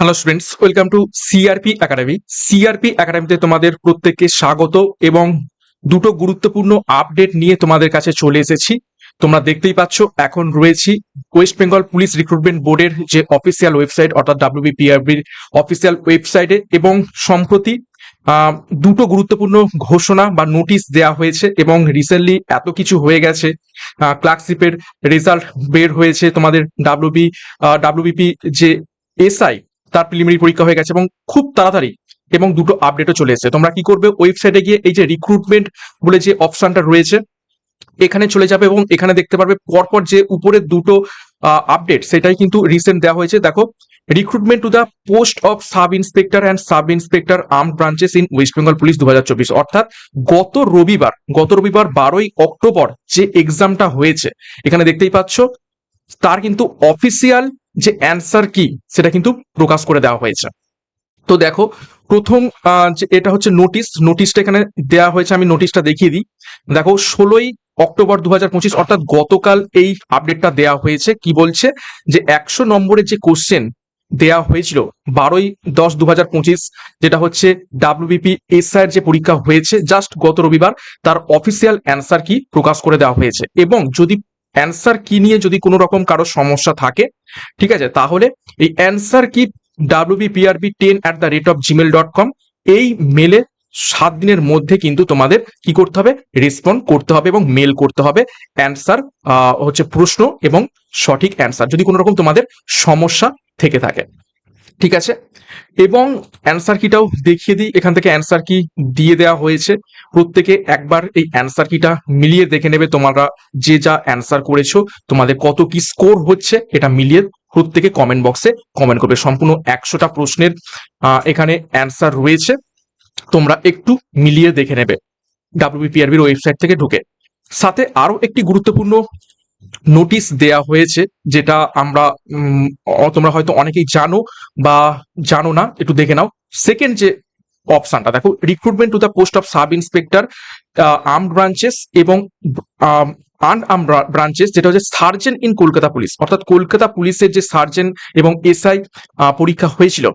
Hello students welcome to CRP academy CRP একাডেমিতে তোমাদের প্রত্যেককে স্বাগত এবং দুটো গুরুত্বপূর্ণ আপডেট নিয়ে তোমাদের কাছে চলে এসেছি। তোমরা দেখতেই পাচ্ছ, এখন রয়েছি ওয়েস্ট বেঙ্গল পুলিশ রিক্রুটমেন্ট বোর্ডের যে অফিসিয়াল ওয়েবসাইট অর্থাৎ ডাব্লিউবিপিআরবির অফিসিয়াল ওয়েবসাইটে এবং সম্প্রতি দুটো গুরুত্বপূর্ণ ঘোষণা বা নোটিশ দেওয়া হয়েছে এবং রিসেন্টলি এত কিছু হয়ে গেছে। ক্লার্কশিপের রেজাল্ট বের হয়েছে তোমাদের ডাব্লিউবি ডাব্লিউবিপি যে এসআই তার প্রিলিমিনারি পরীক্ষা হয়ে গেছে এবং খুব তাড়াতাড়ি এবং দুটো আপডেটও চলে এসেছে। তোমরা কি করবে? ওয়েবসাইটে গিয়ে এই যে রিক্রুটমেন্ট বলে যে অপশনটা রয়েছে, এখানে চলে যাবে এবং এখানে দেখতে পারবে পরপর যে উপরের দুটো আপডেট সেটাই কিন্তু রিসেন্ট দেওয়া হয়েছে। দেখো recruitment to the post of sub inspector and sub inspector arm branches in West Bengal police দু হাজার চব্বিশ। অর্থাৎ গত রবিবার গত রবিবার বারোই অক্টোবর যে এক্সামটা হয়েছে, এখানে দেখতেই পাচ্ছ, তার কিন্তু অফিসিয়াল যে অ্যান্সার কি, সেটা কিন্তু প্রকাশ করে দেওয়া হয়েছে। তো দেখো, প্রথম এটা হচ্ছে নোটিশ নোটিশটা এখানে দেওয়া হয়েছে, আমি নোটিশটা দেখিয়ে দিই। দেখো, ষোলোই অক্টোবর দু হাজার পঁচিশ, অর্থাৎ গতকাল এই আপডেটটা দেওয়া হয়েছে। কি বলছে? যে একশো নম্বরের যে কোশ্চেন দেওয়া হয়েছিল, বারোই দশ দু হাজার পঁচিশ, যেটা হচ্ছে ডাব্লিউবিপি এর যে পরীক্ষা হয়েছে জাস্ট গত রবিবার, তার অফিসিয়াল অ্যান্সার কি প্রকাশ করে দেওয়া হয়েছে। এবং যদি অ্যান্সার কি নিয়ে যদি কোনো রকম কারও সমস্যা থাকে, ঠিক আছে? তাহলে এই অ্যান্সার কি WBPRB ten at the rate of Gmail dot com এই মেলে সাত দিনের মধ্যে কিন্তু তোমাদের কি করতে হবে? রেসপন্ড করতে হবে এবং মেল করতে হবে। অ্যান্সার হচ্ছে প্রশ্ন এবং সঠিক অ্যান্সার যদি কোনো রকম তোমাদের সমস্যা থেকে থাকে। ঠিক আছে? এবং অ্যান্সার কিটাও দেখিয়ে দিই। এখান থেকে অ্যান্সার কি দিয়ে দেওয়া হয়েছে। প্রত্যেকে একবার এই অ্যান্সার কিটা মিলিয়ে দেখে নেবে তোমরা যে যা অ্যান্সার করেছ, তোমাদের কত কি স্কোর হচ্ছে এটা মিলিয়ে প্রত্যেকে কমেন্ট বক্সে কমেন্ট করবে। সম্পূর্ণ একশোটা প্রশ্নের এখানে অ্যান্সার রয়েছে। তোমরা একটু মিলিয়ে দেখে নেবে। ডাব্লিউবিপিআরবির ওয়েবসাইট থেকে ঢুকে। সাথে আরও একটি গুরুত্বপূর্ণ নোটিশ দেয়া হয়েছে, যেটা আমরা তোমরা হয়তো অনেকেই জানো বা জানো না, একটু দেখে নাও। সেকেন্ড যে অপশনটা দেখো recruitment to the post of sub inspector arm branches এবং আন আর্ম ব্রাঞ্চেস যেটা হচ্ছে সার্জেন ইন কলকাতা পুলিশ অর্থাৎ কলকাতা পুলিশের যে সার্জেন এবং এসআই পরীক্ষা হয়েছিল,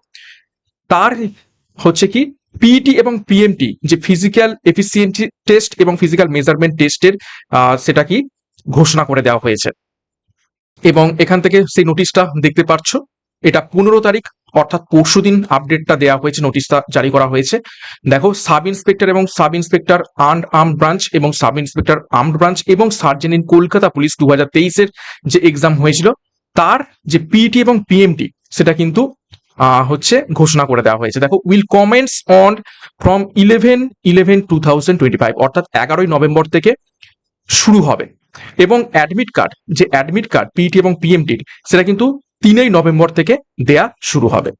তার হচ্ছে কি পিইটি এবং পিএমটি যে ফিজিক্যাল এফিসিয়েন্সি টেস্ট এবং ফিজিক্যাল মেজারমেন্ট টেস্টের সেটা কি ঘোষণা করে দেওয়া হয়েছে। এবং এখান থেকে সেই নোটিশটা দেখতে পাচ্ছ, এটা পনেরো তারিখ, অর্থাৎ পরশুদিন আপডেটটা দেওয়া হয়েছে, নোটিশটা জারি করা হয়েছে। দেখো সাব ইন্সপেক্টর এবং sub inspector arm arm branch এবং সাব ইন্সপেক্টর আর্ম ব্রাঞ্চ এবং সার্জেন ইন কলকাতা পুলিশ দু হাজার যে এক্সাম হয়েছিল, তার যে পিইটি এবং পিএমটি সেটা কিন্তু হচ্ছে ঘোষণা করে দেওয়া হয়েছে। দেখো, will commence on from eleven eleven two thousand twenty five অর্থাৎ এগারোই নভেম্বর থেকে শুরু হবে। এবং অ্যাডমিট কার্ড যে অ্যাডমিট কার্ড পিটি এবং পিএমটির সেটা কিন্তু তিনই নভেম্বর থেকে দেয়া শুরু হবে।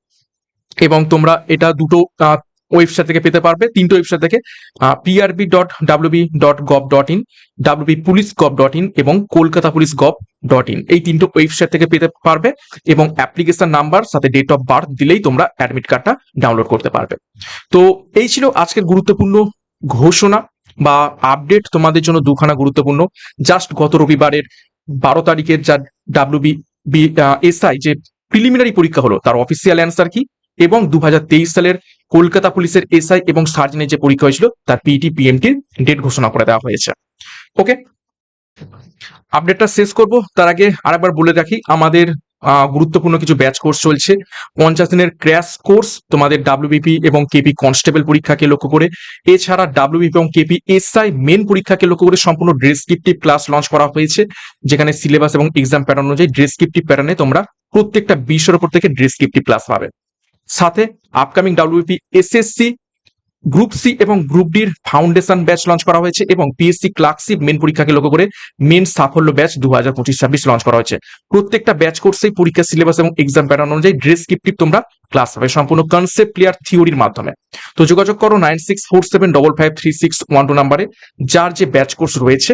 এবং তোমরা এটা দুটো ওয়েবসাইট থেকে পেতে পারবে। তিনটে ওয়েবসাইট থেকে PRB dot WB dot gov dot in WB police gov dot in এবং Kolkata police gov dot in এই তিনটে ওয়েবসাইট থেকে পেতে পারবে এবং অ্যাপ্লিকেশন নাম্বার সাথে ডেট অফ বার্থ দিলেই তোমরা অ্যাডমিট কার্ডটা ডাউনলোড করতে পারবে। তো এই ছিল আজকের গুরুত্বপূর্ণ ঘোষণা। বা আপডেট তোমাদের জন্য দুখানা গুরুত্বপূর্ণ। জাস্ট গত রবিবারের বারো তারিখের যা ডাব্লিউবি এসআই যে প্রিলিমিনারি পরীক্ষা হলো, তার অফিসিয়াল অ্যান্সার কি? এবং দু হাজার তেইশ সালের কলকাতা পুলিশের এসআই এবং সার্জনের যে পরীক্ষা হয়েছিল, তার পিটি পিএমটির ডেট ঘোষণা করে দেওয়া হয়েছে। ওকে আপডেটটা শেষ করব। তার আগে আরেকবার বলে রাখি, আমাদের গুরুত্বপূর্ণ কিছু ব্যাচ কোর্স চলছে। পঞ্চাশ দিনের ক্র্যাশ কোর্স তোমাদের ডাব্লিউবিপি এবং কেপি কনস্টেবল পরীক্ষাকে লক্ষ্য করে। এছাড়া ডাব্লিউবিপি এবং কেপি এসআই মেন পরীক্ষাকে লক্ষ্য করে সম্পূর্ণ ডেসক্রিপটিভ ক্লাস লঞ্চ করা হয়েছে, যেখানে সিলেবাস এবং এক্সাম প্যাটার্ন অনুযায়ী ডেসক্রিপটিভ প্যাটার্নে তোমরা প্রত্যেকটা বিষয়ের উপর থেকে ডেসক্রিপটিভ ক্লাস পাবে। সাথে upcoming WP SSC group C এবং গ্রুপ ডির ফাউন্ডেশন ব্যাচ লঞ্চ করা হয়েছে এবং পিএসসি ক্লার্কশিপ মেন পরীক্ষাকে লক্ষ্য করে মেন সাফল্য ব্যাচ দু হাজার পঁচিশ ছাব্বিশ লঞ্চ করা হয়েছে। প্রত্যেকটা ব্যাচ কোর্সেই পরীক্ষা সিলেবাস এবং এক্সাম প্যাটার্ন অনুযায়ী ডেসক্রিপটিভ তোমরা ক্লাস পাবে সম্পূর্ণ কনসেপ্ট ক্লিয়ার থিওরির মাধ্যমে। তো যোগাযোগ করো nine six four seven double five three six one নাম্বারে, যার যে ব্যাচ কোর্স রয়েছে,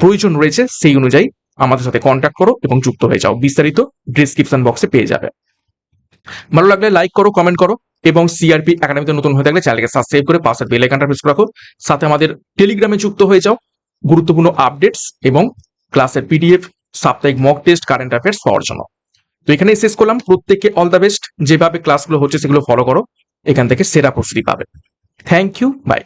প্রয়োজন রয়েছে সেই অনুযায়ী আমাদের সাথে কন্ট্যাক্ট করো এবং যুক্ত হয়ে যাও। বিস্তারিত ডিসক্রিপশন বক্সে পেয়ে যাবে। ভালো লাগলে লাইক করো কমেন্ট করো এবং সিআরপি একাডেমিতে নতুন হয়ে থাকলে চ্যানেলকে সাবস্ক্রাইব করে পাশের বেল আইকনটা প্রেস রাখো। সাথে আমাদের টেলিগ্রামে যুক্ত হয়ে যাও। গুরুত্বপূর্ণ আপডেটস এবং ক্লাসের পিডিএফ সাপ্তাহিক মক টেস্ট কারেন্ট অ্যাফেয়ার্স পাওয়ার জন্য। তো এখানে শেষ করলাম। প্রত্যেককে অল দ্য বেস্ট যেভাবে ক্লাসগুলো হচ্ছে সেগুলো ফলো করো। এখান থেকে সেরা প্রস্তুতি পাবে। Thank you by